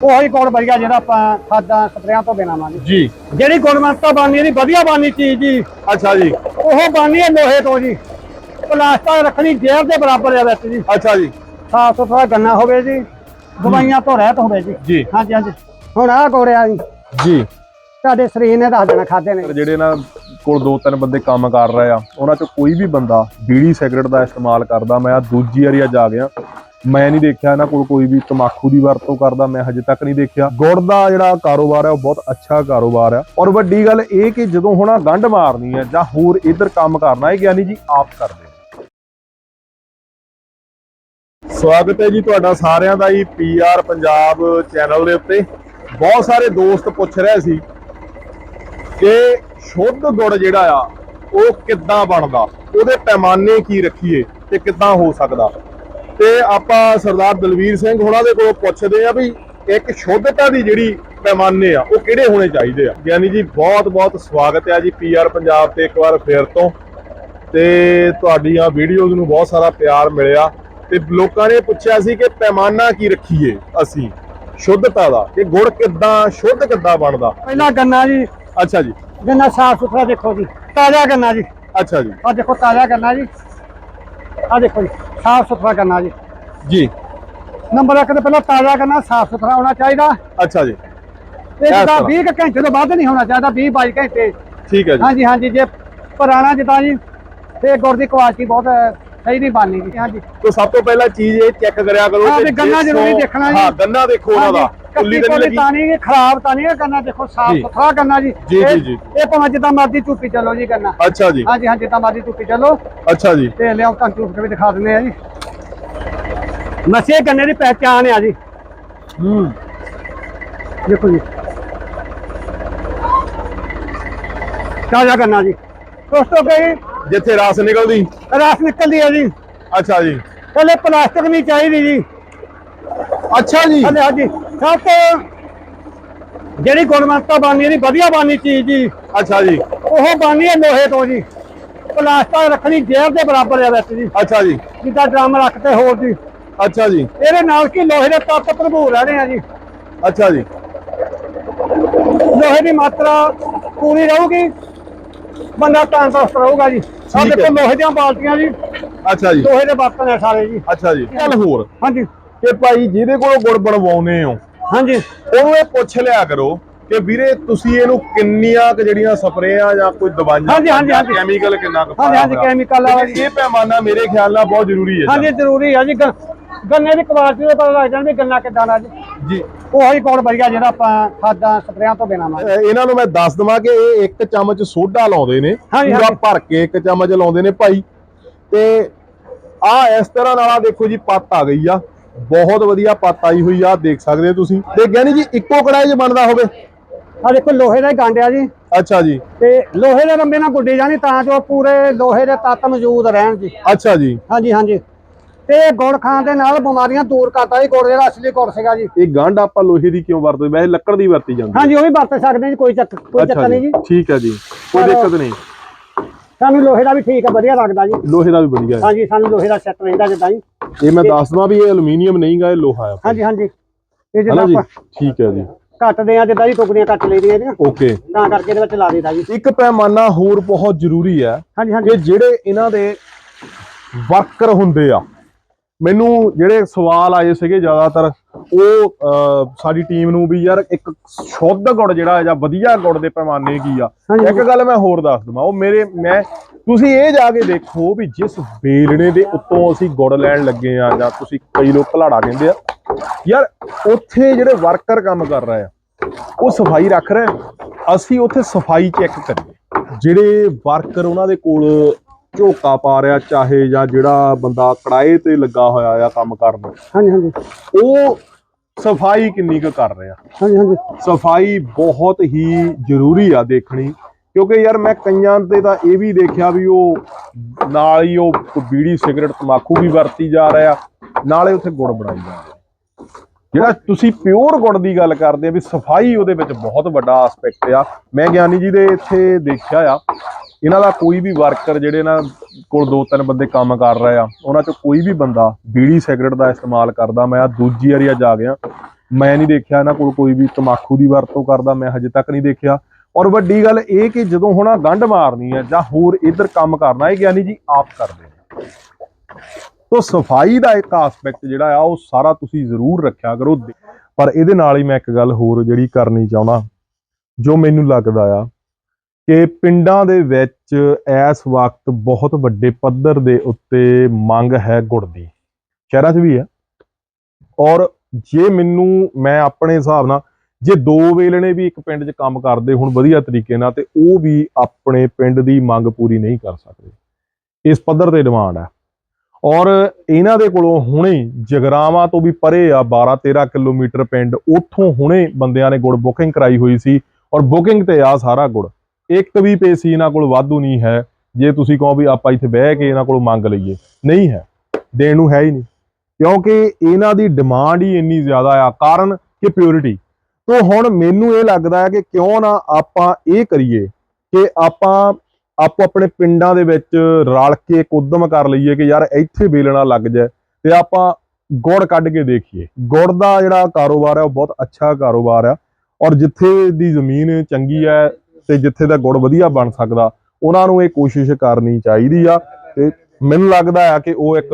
ਉਹੀ ਗੁਣ ਵਧੀਆ ਜਿਹੜਾ ਆਪਾਂ ਖਾਦਾਂ ਸਪਰੇਆਂ ਤੋਂ ਬਿਨਾਂ ਮੰਨ ਜੀ। ਜਿਹੜੀ ਗੁਣਵੰਤਾ ਬਾਨੀ ਇਹਦੀ ਵਧੀਆ ਬਾਨੀ ਚੀਜ਼ ਜੀ। ਅੱਛਾ ਜੀ। ਉਹ ਬਾਨੀ ਹੈ ਲੋਹੇ ਤੋਂ ਜੀ। ਪਲਾਸਟਿਕ ਰੱਖਣੀ ਜੇਬ ਦੇ ਬਰਾਬਰ ਹੈ ਵਿੱਚ ਜੀ। ਅੱਛਾ ਜੀ। ਸਾਫ਼ ਸੁਥਰਾ ਗੰਨਾ ਹੋਵੇ ਜੀ ਦਵਾਈਆਂ ਤੋਂ ਰਹਿਤ ਹੋਵੇ ਜੀ। ਜੀ। ਹਾਂਜੀ ਹਾਂਜੀ। ਹੁਣ ਆਹ ਗੋੜਿਆ ਜੀ। ਜੀ। ਤੁਹਾਡੇ ਸਰੀਰ ਨੇ ਦੱਸ ਦੇਣਾ ਖਾਦੇ ਨੇ। ਜਿਹੜੇ ਨਾ ਕੋਲ ਦੋ ਤਿੰਨ ਬੰਦੇ ਕੰਮ ਕਰ ਰਹੇ ਆ ਉਹਨਾਂ ਚੋਂ ਕੋਈ ਵੀ ਬੰਦਾ ਬੀੜੀ ਸਿਗਰਟ ਦਾ ਇਸਤੇਮਾਲ ਕਰਦਾ। ਮੈਂ ਆ ਦੂਜੀ ਵਾਰੀ ਆ ਗਿਆ। ਮੈਂ ਨਹੀਂ ਦੇਖਿਆ ਇਹਨਾਂ ਕੋਲ ਕੋਈ ਵੀ ਤਮਾਕੂ ਦੀ ਵਰਤੋਂ ਕਰਦਾ, ਮੈਂ ਹਜੇ ਤੱਕ ਨਹੀਂ ਦੇਖਿਆ। ਗੁੜ ਦਾ ਜਿਹੜਾ ਕਾਰੋਬਾਰ ਹੈ, ਉਹ ਬਹੁਤ ਅੱਛਾ ਕਾਰੋਬਾਰ ਹੈ। ਔਰ ਵੱਡੀ ਗੱਲ ਇਹ ਕਿ ਜਦੋਂ ਹੁਣ ਗੰਢ ਮਾਰਨੀ ਹੈ ਜਾਂ ਹੋਰ ਇੱਧਰ ਕੰਮ ਕਰਨਾ ਹੈ ਗਿਆਨੀ ਜੀ ਆਪ ਕਰਦੇ ਸਵਾਗਤ ਹੈ ਜੀ ਤੁਹਾਡਾ ਸਾਰਿਆਂ ਦਾ ਹੀ ਪੀਆਰ ਪੰਜਾਬ ਚੈਨਲ ਦੇ ਉੱਤੇ। ਬਹੁਤ ਸਾਰੇ ਦੋਸਤ ਪੁੱਛ ਰਹੇ ਸੀ ਕਿ ਸ਼ੁੱਧ ਗੁੜ ਜਿਹੜਾ ਆ, ਉਹ ਕਿੱਦਾਂ ਬਣਦਾ? ਉਹਦੇ ਪੈਮਾਨੇ ਕੀ ਰੱਖੀਏ ਤੇ ਕਿੱਦਾਂ ਹੋ ਸਕਦਾ? ਤੇ ਆਪਾਂ ਸਰਦਾਰ ਦਲਵੀਰ ਸਿੰਘ ਹੁਣਾਂ ਦੇ ਕੋਲੋਂ ਪੁੱਛਦੇ ਆ ਵੀ ਇੱਕ ਸ਼ੁੱਧਤਾ ਦੀ ਜਿਹੜੀ ਪੈਮਾਨੇ ਆ ਉਹ ਕਿਹੜੇ ਹੋਣੇ ਚਾਹੀਦੇ ਆ? ਗਿਆਨੀ ਜੀ ਬਹੁਤ ਬਹੁਤ ਸਵਾਗਤ ਹੈ ਜੀ ਪੀਆਰ ਪੰਜਾਬ ਤੇ ਇੱਕ ਵਾਰ ਫੇਰ ਤੋਂ। ਤੇ ਤੁਹਾਡੀਆਂ ਵੀਡੀਓਜ਼ ਨੂੰ ਬਹੁਤ ਸਾਰਾ ਪਿਆਰ ਮਿਲਿਆ। ਤੇ ਲੋਕਾਂ ਨੇ ਪੁੱਛਿਆ ਸੀ ਕਿ ਪੈਮਾਨਾ ਕੀ ਰੱਖੀਏ ਅਸੀਂ? ਸ਼ੁੱਧਤਾ ਦਾ ਕਿ ਗੁੜ ਕਿੱਦਾਂ ਸ਼ੁੱਧ ਕਿੱਦਾਂ ਬਣਦਾ? ਪਹਿਲਾਂ ਗੰਨਾ ਜੀ। ਅੱਛਾ ਜੀ। ਗੰਨਾ ਸਾਫ਼ ਸੁਥਰਾ ਦੇਖੋ ਜੀ। ਤਾਜ਼ਾ ਗੰਨਾ ਜੀ। ਅੱਛਾ ਜੀ। ਆ ਦੇਖੋ ਤਾਜ਼ਾ ਗੰਨਾ ਜੀ। ਆ ਦੇਖੋ ਜੀ ਸਾਫ਼ ਸੁਥਰਾ ਗੰਨਾ ਜੀ। ਜੀ। ਨੰਬਰ ਇੱਕ ਤੇ ਪਹਿਲਾਂ ਤਾਜ਼ਾ ਗੰਨਾ ਸਾਫ਼ ਸੁਥਰਾ ਹੋਣਾ ਚਾਹੀਦਾ। ਅੱਛਾ ਜੀ। ਇਹ ਜਿੱਦਾਂ ਤਰ੍ਹਾਂ। 20 ਕੁ ਘੰਟੇ ਤੋਂ ਵੱਧ ਨਹੀਂ ਹੋਣਾ ਚਾਹੀਦਾ 20 22 ਘੰਟੇ। ਠੀਕ ਹੈ ਜੀ। ਹਾਂਜੀ ਹਾਂਜੀ ਜੇ ਪੁਰਾਣਾ ਜਿੱਦਾਂ ਜੀ ਤੇ ਗੁੜ ਦੀ ਕੁਆਲਿਟੀ ਬਹੁਤ ਸਹੀ ਨਹੀਂ ਬਣਨੀ ਜੀ। ਹਾਂਜੀ। ਤੋਂ ਸਭ ਤੋਂ ਪਹਿਲਾਂ ਚੀਜ਼ ਇਹ ਚੈੱਕ ਕਰਿਆ ਕਰੋ ਹਾਂ, ਗੰਨਾ ਜ਼ਰੂਰੀ ਦੇਖਣਾ ਜੀ। ਹਾਂ ਗੰਨਾ ਦੇਖੋ ਉਹਨਾਂ ਦਾ। ਕੁੱਲੀ ਤੇ ਨਹੀਂ ਖਰਾਬ ਤਾਂ ਨਹੀਂ ਹੈ ਗੰਨਾ ਦੇਖੋ ਸਾਫ਼। ਸੁਥਰਾ ਗੰਨਾ ਜੀ। ਜੀ, ਇਹ- ਜੀ, ਜੀ। ਇਹ ਭਾਵੇਂ ਜਿੱਦਾਂ ਮਰਜ਼ੀ ਝੂਪੀ ਚੱਲੋ ਜੀ ਗੰਨਾ। ਅੱਛਾ ਜੀ। ਹਾਂਜੀ ਹਾਂਜੀ ਜਿੱਦਾਂ ਮਰਜ਼ੀ ਝੂਪੀ ਚੱਲੋ। ਅੱਛਾ ਜੀ। ਤੇ ਲਿਆਓ ਤਾਂ ਝੂਪ ਕੇ ਵੀ ਦਿਖਾ ਦਿੰਦੇ ਆ ਜੀ। ਨਸ਼ੇ ਗੰਨੇ ਦੀ ਪਹਿਚਾਣ ਆ ਜੀ। ਹੂੰ। ਦੇਖੋ ਜੀ। ਤਾਜ਼ਾ ਗੰਨਾ ਜੀ। ਉਸ ਤੋਂ ਅੱਗੇ ਜਿੱਥੇ ਰਸ ਨਿਕਲਦੀ। ਰਸ ਨਿਕਲਦੀ ਹੈ ਜੀ। ਅੱਛਾ ਜੀ। ਪਹਿਲੇ ਪਲਾਸਟਿਕ ਨਹੀਂ ਚਾਹੀਦੀ ਜੀ। ਅੱਛਾ ਜੀ। ਹਾਂਜੀ ਹਾਂਜੀ। ਸਭ ਤੋਂ ਜਿਹੜੀ ਗੁਣਵੰਤਾ ਬਾਨੀ ਇਹਦੀ ਵਧੀਆ ਬਾਨੀ ਚੀਜ਼ ਜੀ। ਅੱਛਾ ਜੀ। ਉਹ ਬਾਨੀ ਹੈ ਲੋਹੇ ਤੋਂ ਜੀ। ਪਲਾਸਟਿਕ ਰੱਖਣੀ ਜੇਬ ਦੇ ਬਰਾਬਰ ਹੈ ਵਿੱਚ ਜੀ। ਅੱਛਾ ਜੀ। ਜਿੱਦਾਂ ਡਰਮ ਰੱਖਤੇ ਹੋਰ ਜੀ। ਅੱਛਾ ਜੀ। ਇਹਦੇ ਨਾਲ ਕੀ ਲੋਹੇ ਦੇ ਤੱਤ ਭਰਪੂਰ ਰਹਿਣੇ ਆ ਜੀ। ਅੱਛਾ ਜੀ। ਲੋਹੇ ਦੀ ਮਾਤਰਾ ਪੂਰੀ ਰਹੂਗੀ। ਬੰਦਾ ਤੰਦਰੁਸਤ ਰਹੂਗਾ ਜੀ। ਹੈ। ਦੇਖੋ ਲੋਹੇ ਦੀਆਂ ਬਾਲਟੀਆਂ ਜੀ। ਅੱਛਾ ਜੀ। ਲੋਹੇ ਦੇ ਬਰਤਨ ਹੈ ਸਾਰੇ ਜੀ। ਅੱਛਾ ਜੀ। ਗੱਲ ਹੋਰ। ਹਾਂਜੀ। ਕਿ ਭਾਈ ਜਿਹਦੇ ਕੋਲੋਂ ਗੁੜ ਬਣਵਾਉਨੇ ਹੋ ਹਾਂਜੀ। ਉਹਨੂੰ ਇਹ ਪੁੱਛ ਲਿਆ ਕਰੋ ਕਿ ਵੀਰੇ ਤੁਸੀਂ ਇਹਨੂੰ ਕਿੰਨੀਆਂ ਕੁ ਜਿਹੜੀਆਂ ਸਪਰੇਆਂ ਜਾਂ ਕੋਈ ਦਵਾਈਆਂ ਹਾਂਜੀ, ਹਾਂਜੀ, ਹਾਂਜੀ। ਕੈਮੀਕਲ ਕਿੰਨਾ ਕੁ ਹਾਂਜੀ, ਹਾਂਜੀ, ਪਾਇਆ ਹੋਇਆ। chemical ਵਾਲਾ ਕਿਉਂਕਿ ਇਹ ਪੈਮਾਨਾ ਮੇਰੇ ਖਿਆਲ ਨਾਲ ਬਹੁਤ ਜ਼ਰੂਰੀ ਹੈ ਹਾਂਜੀ ਜ਼ਰੂਰੀ ਹੈ ਜੀ। ਗ- ਗੰਨੇ ਦੀ ਕੁਆਲਿਟੀ ਦਾ ਪਤਾ ਲੱਗ ਜਾਂਦਾ ਵੀ ਗੰਨਾ ਕਿੱਦਾਂ ਦਾ ਜੀ। ਜੀ। ਉਹੀ ਗੁਣ ਵਧੀਆ ਜਿਹੜਾ ਆਪਾਂ ਖਾਦਾਂ ਸਪਰੇਆਂ ਤੋਂ ਬਿਨਾਂ ਅਹ ਇਹਨਾਂ ਨੂੰ ਮੈਂ ਦੱਸ ਦਵਾਂ ਕਿ ਇਹ ਇੱਕ ਚਮਚ ਸੋਡਾ ਲਾਉਂਦੇ ਨੇ ਪੂਰਾ। ਭਰ ਕੇ ਇੱਕ ਚਮਚ ਲਾਉਂਦੇ ਨੇ ਭਾਈ। ਤੇ ਆ ਇਸ ਤਰ੍ਹਾਂ ਨਾਲ ਦੇਖੋ ਜੀ ਪੱਤ ਆ ਗਈ ਆ। ਬਹੁਤ ਵਧੀਆ ਪੱਤ ਆਈ ਹੋਈ ਆ ਦੇਖ ਸਕਦੇ ਹੋ ਤੁਸੀਂ। ਤੇ ਗਿਆਨੀ ਜੀ ਇੱਕੋ ਕੜਾਈ 'ਚ ਬਣਦਾ ਹੋਵੇ? ਆ ਦੇਖੋ ਲੋਹੇ ਦਾ ਹੀ ਗਾਂਡਿਆ ਜੀ। ਅੱਛਾ ਜੀ। ਤੇ ਲੋਹੇ ਦੇ ਰੰਬੇ ਨਾਲ ਗੁੱਡੀ ਜਾਣੀ ਤਾਂ ਜੋ ਪੂਰੇ ਲੋਹੇ ਦੇ ਤੱਤ ਮੌਜੂਦ ਰਹਿਣ ਜੀ। ਅੱਛਾ ਜੀ। ਹਾਂਜੀ ਹਾਂਜੀ। ਤੇ ਗੁੜ ਖਾਣ ਦੇ ਨਾਲ ਬਿਮਾਰੀਆਂ ਦੂਰ ਕਰਦਾ ਜੀ ਗੁੜ ਜਿਹੜਾ ਅਸਲੀ ਗੁੜ ਸੀਗਾ ਜੀ। ਇਹ ਗੰਢ ਆਪਾਂ ਲੋਹੇ ਦੀ ਕਿਉਂ ਵਰਤਦੇ? ਵੈਸੇ ਲੱਕੜ ਦੀ ਵਰਤੀ ਜਾਂਦੀ ਹਾਂਜੀ ਉਹ ਵੀ ਵਰਤ ਸਕਦੇ ਹਾਂ ਜੀ ਕੋਈ ਚੱਕ ਕੋਈ ਚੱਕਰ ਨਹੀਂ ਜੀ। ਠੀਕ ਹੈ ਜੀ। ਕੋਈ ਪਰ- ਦਿੱਕਤ ਨਹੀਂ। ਸਾਨੂੰ ਲੋਹੇ ਦਾ ਵੀ ਠੀਕ ਹੈ ਵਧੀਆ ਲੱਗਦਾ ਜੀ। ਲੋਹੇ ਦਾ ਵੀ ਵਧੀਆ ਹੈ। ਹਾਂਜੀ ਸਾਨੂੰ ਲੋਹੇ ਦਾ ਸੈੱਟ ਰਹਿੰਦਾ ਜਿੱਦਾਂ ਜੀ। ਇਹ ਮੈਂ ਦੱਸ ਦਵਾਂ ਵੀ ਇਹ ਐਲੂਮੀਨੀਅਮ ਨਹੀਂ ਗਾ ਇਹ ਲੋਹਾ ਆ ਹਾਂਜੀ ਹਾਂਜੀ। ਇਹ ਹਨਾ ਜਿੱਦਾਂ ਜੀ? ਆਪਾਂ ਠੀਕ ਹੈ ਜੀ। ਕੱਟਦੇ ਆ ਜਿੱਦਾਂ ਜੀ ਟੁਕੜੀਆਂ ਕੱਟ ਲਈਦੀਆਂ ਇਹਦੀਆਂ। ਓਕੇ ਤਾਂ ਕਰਕੇ ਇਹਦੇ ਵਿੱਚ ਲਾ ਦੇਦਾ ਜੀ। ਇੱਕ ਪੈਮਾਨਾ ਹੋਰ ਬਹੁਤ ਜ਼ਰੂਰੀ ਹੈ ਹਾਂਜੀ ਕਿ ਹਾਂਜੀ ਜਿਹੜੇ ਇਹਨਾਂ ਦੇ ਵਰਕਰ ਹੁੰਦੇ ਆ ਮੈਨੂੰ ਜਿਹੜੇ ਸਵਾਲ ਆਏ ਸੀਗੇ ਜ਼ਿਆਦਾਤਰ ਉਹ ਸਾਡੀ ਟੀਮ ਨੂੰ ਵੀ ਯਾਰ ਇੱਕ ਸ਼ੁੱਧ ਗੁੜ ਜਿਹੜਾ ਜਾਂ ਵਧੀਆ ਗੁੜ ਦੇ ਪੈਮਾਨੇ ਕੀ ਆ। ਇੱਕ ਗੱਲ ਮੈਂ ਹੋਰ ਦੱਸ ਦਵਾਂ ਉਹ ਮੇਰੇ ਮੈਂ ਤੁਸੀਂ ਇਹ ਜਾ ਕੇ ਦੇਖੋ ਵੀ ਜਿਸ ਬੇਲਣੇ ਦੇ ਉੱਤੋਂ ਅਸੀਂ ਗੁੜ ਲੈਣ ਲੱਗੇ ਆ ਜਾਂ ਤੁਸੀਂ ਕਈ ਲੋਕ ਘਲਾੜਾ ਕਹਿੰਦੇ ਆ ਯਾਰ ਉੱਥੇ ਜਿਹੜੇ ਵਰਕਰ ਕੰਮ ਕਰ ਰਹੇ ਆ ਉਹ ਸਫ਼ਾਈ ਰੱਖ ਰਹੇ। ਅਸੀਂ ਉੱਥੇ ਸਫ਼ਾਈ ਚੈੱਕ ਕਰੀਏ ਜਿਹੜੇ ਵਰਕਰ ਉਹਨਾਂ ਦੇ ਕੋਲ ਝੋਕਾ ਪਾ ਰਿਹਾ ਚਾਹੇ ਜਾਂ ਜਿਹੜਾ ਬੰਦਾ ਕੜਾਏ ਤੇ ਲੱਗਾ ਹੋਇਆ ਆ ਕੰਮ ਕਰਨ। ਹਾਂਜੀ ਹਾਂਜੀ। ਉਹ ਸਫ਼ਾਈ ਕਿੰਨੀ ਕੁ ਕਰ ਰਿਹਾ? ਹਾਂਜੀ ਹਾਂਜੀ। ਸਫ਼ਾਈ ਬਹੁਤ ਹੀ ਜ਼ਰੂਰੀ ਆ ਦੇਖਣੀ ਕਿਉਂਕਿ ਯਾਰ ਮੈਂ ਕਈਆਂ ਤੇ ਤਾਂ ਇਹ ਵੀ ਦੇਖਿਆ ਵੀ ਉਹ ਨਾਲ ਹੀ ਉਹ ਬੀੜੀ ਸਿਗਰਟ ਤਮਾਕੂ ਵੀ ਵਰਤੀ ਜਾ ਰਿਹਾ ਨਾਲੇ ਉੱਥੇ ਗੁੜ ਬਣਾਈ ਜਾ ਰਿਹਾ। ਜਿਹੜਾ ਤੁਸੀਂ ਪਿਓਰ ਗੁੜ ਦੀ ਗੱਲ ਕਰਦੇ ਆ ਵੀ ਸਫ਼ਾਈ ਉਹਦੇ ਵਿੱਚ ਬਹੁਤ ਵੱਡਾ ਐਸਪੈਕਟ ਆ। ਮੈਂ ਗਿਆਨੀ ਜੀ ਦੇ ਇੱਥੇ ਦੇਖਿਆ ਆ ਇਹਨਾਂ ਦਾ ਕੋਈ ਵੀ ਵਰਕਰ ਜਿਹੜੇ ਨਾ ਕੋਲ ਦੋ ਤਿੰਨ ਬੰਦੇ ਕੰਮ ਕਰ ਰਹੇ ਆ, ਉਹਨਾਂ ਚੋਂ ਕੋਈ ਵੀ ਬੰਦਾ ਬੀੜੀ ਸਿਗਰਟ ਦਾ ਇਸਤੇਮਾਲ ਕਰਦਾ, ਮੈਂ ਆ ਦੂਜੀ ਵਾਰੀ ਅੱਜ ਆ ਗਿਆ। ਮੈਂ ਨਹੀਂ ਦੇਖਿਆ ਇਹਨਾਂ ਕੋਲ ਕੋਈ ਵੀ ਤਮਾਕੂ ਦੀ ਵਰਤੋਂ ਕਰਦਾ, ਮੈਂ ਹਜੇ ਤੱਕ ਨਹੀਂ ਦੇਖਿਆ। ਔਰ ਵੱਡੀ ਗੱਲ ਇਹ ਕਿ ਜਦੋਂ ਹੁਣ ਆਹ ਗੰਢ ਮਾਰਨੀ ਹੈ ਜਾਂ ਹੋਰ ਇੱਧਰ ਕੰਮ ਕਰਨਾ, ਇਹ ਗਿਆਨੀ ਜੀ ਆਪ ਕਰਦੇ ਨੇ ਤੋ ਸਫ਼ਾਈ ਦਾ ਇੱਕ ਆਸਪੈਕਟ ਜਿਹੜਾ ਆ, ਉਹ ਸਾਰਾ ਤੁਸੀਂ ਜ਼ਰੂਰ ਰੱਖਿਆ ਕਰੋ। ਪਰ ਇਹਦੇ ਨਾਲ ਹੀ ਮੈਂ ਇੱਕ ਗੱਲ ਹੋਰ ਜਿਹੜੀ ਕਰਨੀ ਚਾਹੁੰਦਾ, ਜੋ ਮੈਨੂੰ ਲੱਗਦਾ ਆ ਕਿ ਪਿੰਡਾਂ ਦੇ ਵਿੱਚ ਇਸ ਵਕਤ ਬਹੁਤ ਵੱਡੇ ਪੱਧਰ ਦੇ ਉੱਤੇ ਮੰਗ ਹੈ ਗੁੜ ਦੀ। ਸ਼ਹਿਰਾਂ 'ਚ ਵੀ ਹੈ। ਔਰ ਜੇ ਮੈਨੂੰ, ਮੈਂ ਆਪਣੇ ਹਿਸਾਬ ਨਾਲ, ਜੇ ਦੋ ਵੇਲਣੇ ਵੀ ਇੱਕ ਪਿੰਡ 'ਚ ਕੰਮ ਕਰਦੇ ਹੁਣ ਵਧੀਆ ਤਰੀਕੇ ਨਾਲ, ਤੇ ਉਹ ਵੀ ਆਪਣੇ ਪਿੰਡ ਦੀ ਮੰਗ ਪੂਰੀ ਨਹੀਂ ਕਰ ਸਕਦੇ। ਇਸ ਪੱਧਰ ਤੇ ਡਿਮਾਂਡ ਹੈ। ਔਰ ਇਹਨਾਂ ਦੇ ਕੋਲੋਂ ਹੁਣੇ ਜਗਰਾਵਾਂ ਤੋਂ ਵੀ ਪਰੇ ਆ 12 13 ਕਿਲੋਮੀਟਰ ਪਿੰਡ, ਉੱਥੋਂ ਹੁਣੇ ਬੰਦਿਆਂ ਨੇ ਗੁੜ ਬੁਕਿੰਗ ਕਰਾਈ ਹੋਈ ਸੀ। ਔਰ ਬੁਕਿੰਗ ਤੇ ਆ ਸਾਰਾ ਗੁੜ। ਇੱਕ ਵੀ ਪੇਸੀ ਇਹਨਾਂ ਕੋਲ ਵਾਧੂ ਨਹੀਂ ਹੈ। ਜੇ ਤੁਸੀਂ ਕਹੋ ਵੀ ਆਪਾਂ ਇੱਥੇ ਬਹਿ ਕੇ ਇਹਨਾਂ ਕੋਲ ਮੰਗ ਲਈਏ, ਨਹੀਂ ਹੈ। ਦੇਣ ਨੂੰ ਹੈ ਹੀ ਨਹੀਂ। ਕਿਉਂਕਿ ਇਹਨਾਂ ਦੀ ਡਿਮਾਂਡ ਹੀ ਇੰਨੀ ਜ਼ਿਆਦਾ ਆ, ਕਾਰਨ ਕਿ ਪਿਓਰਿਟੀ ਤੋਂ ਹੁਣ ਮੈਨੂੰ ਇਹ ਲੱਗਦਾ ਹੈ ਕਿ ਕਿਉਂ ਨਾ ਆਪਾਂ ਇਹ ਕਰੀਏ ਕਿ ਆਪਾਂ ਆਪੋ ਆਪਣੇ ਪਿੰਡਾਂ ਦੇ ਵਿੱਚ ਰਲ ਕੇ ਇੱਕ ਉਦਮ ਕਰ ਲਈਏ ਕਿ ਯਾਰ ਇੱਥੇ ਵੇਲਣਾ ਲੱਗ ਜਾਏ ਤੇ ਆਪਾਂ ਗੁੜ ਕੱਢ ਕੇ ਦੇਖੀਏ। ਗੁੜ ਦਾ ਜਿਹੜਾ ਕਾਰੋਬਾਰ ਹੈ, ਉਹ ਬਹੁਤ ਅੱਛਾ ਕਾਰੋਬਾਰ ਆ। ਔਰ ਜਿੱਥੇ ਦੀ ਜ਼ਮੀਨ ਚੰਗੀ ਹੈ ਤੇ ਜਿੱਥੇ ਦਾ ਗੁੜ ਵਧੀਆ ਬਣ ਸਕਦਾ ਉਹਨਾਂ ਨੂੰ ਇਹ ਕੋਸ਼ਿਸ਼ ਕਰਨੀ ਚਾਹੀਦੀ ਆ। ਤੇ ਮੈਨੂੰ ਲੱਗਦਾ ਆ ਕਿ ਉਹ ਇੱਕ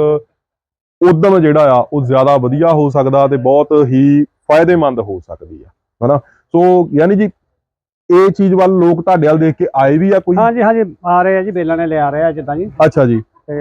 ਉਦਮ ਜਿਹੜਾ ਆ ਉਹ ਜ਼ਿਆਦਾ ਵਧੀਆ ਹੋ ਸਕਦਾ ਤੇ ਬਹੁਤ ਹੀ ਫਾਇਦੇਮੰਦ ਹੋ ਸਕਦੀ ਆ ਹਨਾ? ਸੋ ਯਾਨੀ ਜੀ ਇਹ ਚੀਜ਼ ਵੱਲ ਲੋਕ ਤੁਹਾਡੇ ਵੱਲ ਦੇਖ ਕੇ ਆਏ ਵੀ ਆ ਕੋਈ? ਹਾਂਜੀ ਹਾਂਜੀ ਆ ਰਹੇ ਆ ਜੀ ਬੇਲਾਂ ਨੇ ਲਿਆ ਰਹੇ ਆ ਜਿੱਦਾਂ ਜੀ। ਅੱਛਾ ਜੀ। ਤੇ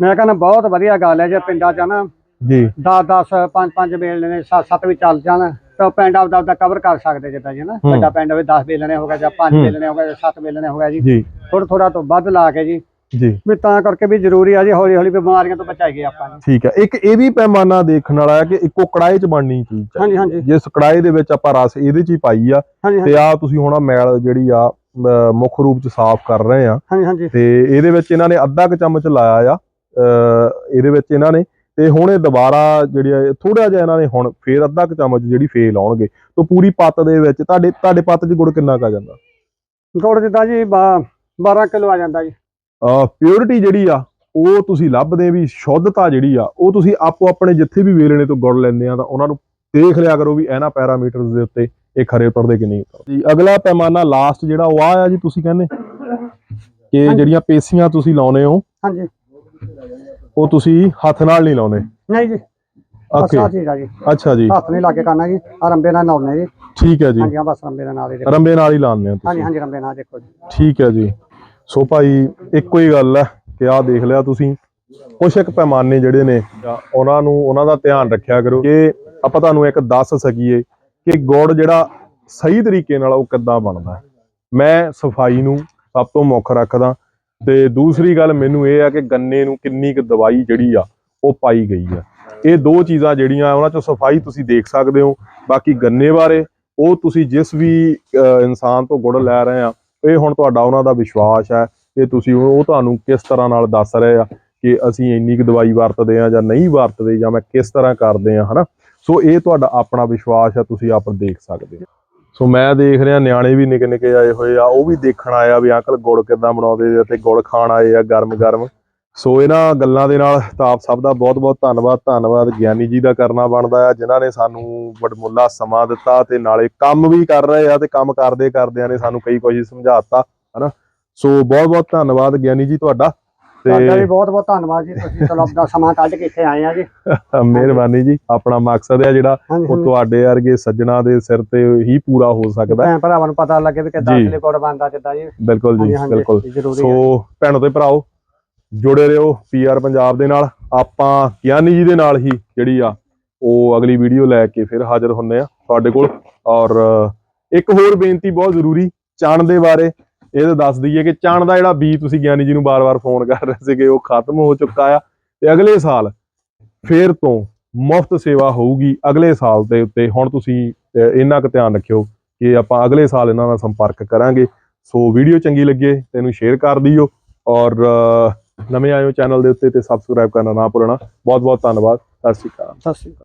ਮੈਂ ਕਹਿੰਦਾ ਬਹੁਤ ਵਧੀਆ ਗੱਲ ਹੈ ਜੇ ਪਿੰਡਾਂ 'ਚ ਨਾ ਜੀ। 10 10 5 5 ਬੇਲਣੇ ਨੇ 7 7 ਵੀ ਚੱਲ ਜਾਣ। ਤਾਂ ਪਿੰਡ ਆਪਦਾ ਆਪਦਾ ਕਵਰ ਕਰ ਸਕਦੇ ਜਿੱਦਾਂ ਜੀ ਨਾ। ਵੱਡਾ ਪਿੰਡ ਹੋਵੇ 10 ਬੇਲਣੇ ਹੋ ਗਿਆ ਜਾਂ 5 ਹੂੰ। ਬੇਲਣੇ ਹੋ ਗਿਆ ਜਾਂ 7 ਬੇਲਣੇ ਹੋ ਗਿਆ ਜੀ। ਥੋੜਾ ਥੋੜਾ ਤੋਂ ਵੱਧ ਲਾ ਕੇ ਜੀ। ਜੀ। ਵੀ ਤਾਂ ਕਰਕੇ ਵੀ ਜ਼ਰੂਰੀ ਆ ਜੀ ਹੌਲੀ ਹੌਲੀ ਬਿਮਾਰੀਆਂ ਤੋਂ ਬਚਾਈਏ ਆਪਾਂ ਠੀਕ ਹੈ ਇੱਕ ਇਹ ਵੀ ਪੈਮਾਨਾ ਦੇਖਣ ਵਾਲਾ ਹੈ ਕਿ ਇੱਕੋ ਕੜਾਏ 'ਚ ਬਣਨੀ ਚੀਜ਼ ਹਾਂਜੀ ਹਾਂਜੀ। ਜਿਸ ਕੜਾਏ ਦੇ ਵਿੱਚ ਆਪਾਂ ਰਸ ਇਹਦੇ 'ਚ ਹੀ ਪਾਈ ਆ ਤੇ ਆ ਤੁਸੀਂ ਹੁਣ ਮੈਲ ਜਿਹੜੀ ਆ ਮੁੱਖ ਰੂਪ 'ਚ ਸਾਫ਼ ਕਰ ਰਹੇ ਆ। ਹਾਂਜੀ ਹਾਂਜੀ। ਤੇ ਇਹਦੇ ਵਿੱਚ ਇਹਨਾਂ ਨੇ ਅੱਧਾ ਕੁ ਚਮਚ ਲਾਇਆ ਆ। ਇਹਦੇ ਵਿੱਚ ਇਹਨਾਂ ਨੇ ਤੇ ਹੁਣ ਇਹ ਦੁਬਾਰਾ ਜਿਹੜੀ ਥੋੜਾ ਜਿਹਾ ਇਹਨਾਂ ਨੇ ਹੁਣ ਫੇਰ ਅੱਧਾ ਕੁ ਚਮਚ ਜਿਹੜੀ ਫੇਰ ਲਾਉਣਗੇ ਤੋਂ ਪੂਰੀ ਪੱਤ ਦੇ ਵਿੱਚ ਤੁਹਾਡੇ ਤੁਹਾਡੇ ਪੱਤ 'ਚ ਗੁੜ ਕਿੰਨਾ ਕਾ ਜਾਂਦਾ? ਗੁੜ ਜਿੱਦਾਂ ਜੀ 12 ਕਿਲੋ ਆ ਜਾਂਦਾ ਜੀ। ਪਿਓਰਿਟੀ ਜਿਹੜੀ ਆ ਉਹ ਤੁਸੀਂ ਲੱਭਦੇ ਵੀ ਸ਼ੁੱਧਤਾ ਜਿਹੜੀ ਆ ਉਹ ਤੁਸੀਂ ਆਪੋ ਆਪਣੇ ਜਿੱਥੇ ਵੀ ਵੇਲਣੇ ਤੋਂ ਗੁੜ ਲੈਂਦੇ ਆ ਤਾਂ ਉਹਨਾਂ ਨੂੰ ਦੇਖ ਲਿਆ ਕਰੋ ਵੀ ਇਹਨਾਂ ਪੈਰਾਮੀਟਰਸ ਦੇ ਉੱਤੇ ਇਹ ਖਰੇ ਉਤਰਦੇ ਕਿ ਨਹੀਂ ਜੀ ਅਗਲਾ ਪੈਮਾਨਾ ਲਾਸਟ ਜਿਹੜਾ ਉਹ ਆ ਆ ਜੀ ਤੁਸੀਂ ਕਹਿੰਦੇ ਕਿ ਜਿਹੜੀਆਂ ਪੇਸੀਆਂ ਤੁਸੀਂ ਲਾਉਨੇ ਹੋ। ਹਾਂਜੀ। ਉਹ ਤੁਸੀਂ ਹੱਥ ਨਾਲ ਨਹੀਂ ਲਾਉਨੇ ਨਹੀਂ ਜੀ। ਓਕੇ ਅੱਛਾ ਆ ਜੀ। ਅੱਛਾ ਜੀ। ਹੱਥ ਨਹੀਂ ਲਾ ਕੇ ਕਰਨਾ ਜੀ। ਰੰਬੇ ਨਾਲ ਨਾਉਣੇ ਜੀ। ਠੀਕ ਹੈ ਜੀ। ਹਾਂਜੀ ਹਾਂ ਬਸ ਰੰਬੇ ਨਾਲ ਹੀ ਦੇਖੋ। ਰੰਬੇ ਨਾਲ ਹੀ ਲਾਉਂਦੇ ਹੋ ਹਾਂਜੀ ਤੁਸੀਂ। ਹਾਂਜੀ ਰੰਬੇ ਨਾਲ ਦੇਖੋ ਜੀ। ਠੀਕ ਹੈ ਜੀ। ਸੋ ਭਾਈ ਇੱਕੋ ਹੀ ਗੱਲ ਹੈ ਕਿ ਆਹ ਦੇਖ ਲਿਆ ਤੁਸੀਂ। ਕੁਛ ਇੱਕ ਪੈਮਾਨੇ ਜਿਹੜੇ ਨੇ ਉਹਨਾਂ ਨੂੰ ਉਹਨਾਂ ਦਾ ਧਿਆਨ ਰੱਖਿਆ ਕਰੋ ਕਿ ਆਪਾਂ ਤੁਹਾਨੂੰ ਇੱਕ ਦੱਸ ਸਕੀਏ ਕਿ ਗੁੜ ਜਿਹੜਾ ਸਹੀ ਤਰੀਕੇ ਨਾਲ ਉਹ ਕਿੱਦਾਂ ਬਣਦਾ ਹੈ। ਮੈਂ ਸਫ਼ਾਈ ਨੂੰ ਸਭ ਤੋਂ ਮੁੱਖ ਰੱਖਦਾ। ਤੇ ਦੂਸਰੀ ਗੱਲ ਮੈਨੂੰ ਇਹ ਆ ਕਿ ਗੰਨੇ ਨੂੰ ਕਿੰਨੀ ਕੁ ਦਵਾਈ ਜਿਹੜੀ ਆ, ਉਹ ਪਾਈ ਗਈ ਆ। ਇਹ ਦੋ ਚੀਜ਼ਾਂ ਜਿਹੜੀਆਂ ਉਹਨਾਂ ਚੋਂ ਸਫ਼ਾਈ ਤੁਸੀਂ ਦੇਖ ਸਕਦੇ ਹੋ, ਬਾਕੀ ਗੰਨੇ ਬਾਰੇ, ਉਹ ਤੁਸੀਂ ਜਿਸ ਵੀ ਇਨਸਾਨ ਤੋਂ ਗੁੜ ਲੈ ਰਹੇ ਆ, ਇਹ ਹੁਣ ਤੁਹਾਡਾ ਉਹਨਾਂ ਦਾ ਵਿਸ਼ਵਾਸ ਹੈ ਕਿ ਤੁਸੀਂ ਉਹ ਉਹ ਤੁਹਾਨੂੰ ਕਿਸ ਤਰ੍ਹਾਂ ਨਾਲ ਦੱਸ ਰਹੇ ਆ ਕਿ ਅਸੀਂ ਇੰਨੀ ਕੁ ਦਵਾਈ ਵਰਤਦੇ ਆ ਜਾਂ ਨਹੀਂ ਵਰਤਦੇ ਜਾਂ ਮੈਂ ਕਿਸ ਤਰ੍ਹਾਂ ਕਰਦੇ ਆ, ਹਨਾ? ਸੋ ਇਹ ਤੁਹਾਡਾ ਆਪਣਾ ਵਿਸ਼ਵਾਸ ਹੈ, ਤੁਸੀਂ ਆਪ ਦੇਖ ਸਕਦੇ ਹੋ। ਸੋ ਮੈਂ ਦੇਖ ਰਿਹਾ ਨਿਆਣੇ ਵੀ ਨਿੱਕੇ ਨਿੱਕੇ ਆਏ ਹੋਏ ਆ, ਉਹ ਵੀ ਦੇਖਣ ਆਇਆ ਵੀ ਅੰਕਲ ਗੁੜ ਕਿੱਦਾਂ ਬਣਾਉਂਦੇ ਆ ਤੇ ਗੁੜ ਖਾਣ ਆਏ ਆ ਗਰਮ ਗਰਮ। ਸੋ ਇਹਨਾਂ ਗੱਲਾਂ ਦੇ ਨਾਲ ਤਾਂ ਆਪ ਸਭ ਦਾ ਬਹੁਤ ਬਹੁਤ ਧੰਨਵਾਦ ਧੰਨਵਾਦ ਗਿਆਨੀ ਜੀ ਦਾ ਕਰਨਾ ਬਣਦਾ ਆ, ਜਿਨ੍ਹਾਂ ਨੇ ਸਾਨੂੰ ਵਡਮੁੱਲਾ ਸਮਾਂ ਦਿੱਤਾ ਤੇ ਨਾਲੇ ਕੰਮ ਵੀ ਕਰ ਰਹੇ ਆ ਤੇ ਕੰਮ ਕਰਦੇ ਕਰਦਿਆਂ ਨੇ ਸਾਨੂੰ ਕਈ ਕੁਝ ਸਮਝਾਤਾ ਹਨਾ। ਸੋ ਬਹੁਤ ਬਹੁਤ ਧੰਨਵਾਦ ਗਿਆਨੀ ਜੀ ਤੁਹਾਡਾ। ਤੁਹਾਡਾ ਵੀ ਤੇ ਬਹੁਤ ਬਹੁਤ ਧੰਨਵਾਦ ਜੀ। ਤੁਸੀਂ ਚਲੋ ਆਪਣਾ ਸਮਾਂ ਕੱਢ ਕੇ ਇੱਥੇ ਆਏ ਆ ਜੀ। ਮਿਹਰਬਾਨੀ ਜੀ। ਆਪਣਾ ਮਕਸਦ ਹੈ ਜਿਹੜਾ ਹਾਂਜੀ ਉਹ ਤੁਹਾਡੇ ਵਰਗੇ ਸੱਜਣਾ ਦੇ ਸਿਰ ਤੇ ਹੀ ਪੂਰਾ ਹੋ ਸਕਦਾ ਹੈ। ਭੈਣ ਭਰਾਵਾਂ ਨੂੰ ਪਤਾ ਲੱਗੇ ਵੀ ਕਿੱਦਾਂ ਜੀ। ਅਸਲੀ ਗੁੜ ਬਣਦਾ ਜਿੱਦਾਂ ਜੀ। ਬਿਲਕੁਲ ਜੀ ਹਾਂਜੀ ਹਾਂਜੀ ਬਿਲਕੁਲ। ਜ਼ਰੂਰੀ ਹੈ। ਸੋ ਭੈਣੋ ਤੇ ਭਰਾਓ ਜੁੜੇ ਰਹੋ ਪੀਆਰ ਪੰਜਾਬ ਦੇ ਨਾਲ। ਆਪਾਂ ਗਿਆਨੀ ਜੀ ਦੇ ਨਾਲ ਹੀ ਜਿਹੜੀ ਆ ਉਹ ਅਗਲੀ ਵੀਡੀਓ ਲੈ ਕੇ ਫਿਰ ਹਾਜ਼ਰ ਹੁੰਨੇ ਆ ਤੁਹਾਡੇ ਕੋਲ। ਔਰ ਇੱਕ ਹੋਰ ਬੇਨਤੀ ਬਹੁਤ ਜ਼ਰੂਰੀ ਚਣ ਦੇ ਬਾਰੇ। ਇਹ ਤਾਂ ਦੱਸ ਦਈਏ ਕਿ ਚਣ ਦਾ ਜਿਹੜਾ ਬੀ ਤੁਸੀਂ ਗਿਆਨੀ ਜੀ ਨੂੰ ਬਾਰ-ਬਾਰ ਫੋਨ ਕਰ ਰਹੇ ਸੀਗੇ, ਉਹ ਖਤਮ ਹੋ ਚੁੱਕਾ ਆ ਤੇ ਅਗਲੇ ਸਾਲ ਫੇਰ ਤੋਂ ਮੁਫਤ ਸੇਵਾ ਹੋਊਗੀ ਅਗਲੇ ਸਾਲ ਦੇ ਉੱਤੇ। ਹੁਣ ਤੁਸੀਂ ਇੰਨਾ ਕੁ ਧਿਆਨ ਰੱਖਿਓ ਕਿ ਆਪਾਂ ਅਗਲੇ ਸਾਲ ਇਹਨਾਂ ਨਾਲ ਸੰਪਰਕ ਕਰਾਂਗੇ। ਸੋ ਵੀਡੀਓ ਚੰਗੀ ਲੱਗੇ ਤੇ ਇਹਨੂੰ ਸ਼ੇਅਰ ਕਰ ਦਿਓ ਔਰ ਨਵੇਂ ਆਏ ਹੋ ਚੈਨਲ ਦੇ ਉੱਤੇ ਤੇ ਸਬਸਕ੍ਰਾਈਬ ਕਰਨਾ ਨਾ ਭੁੱਲਣਾ। ਬਹੁਤ ਬਹੁਤ ਧੰਨਵਾਦ। ਸਤਿ ਸ਼੍ਰੀ ਅਕਾਲ। ਸਤਿ ਸ਼੍ਰੀ ਅਕਾਲ।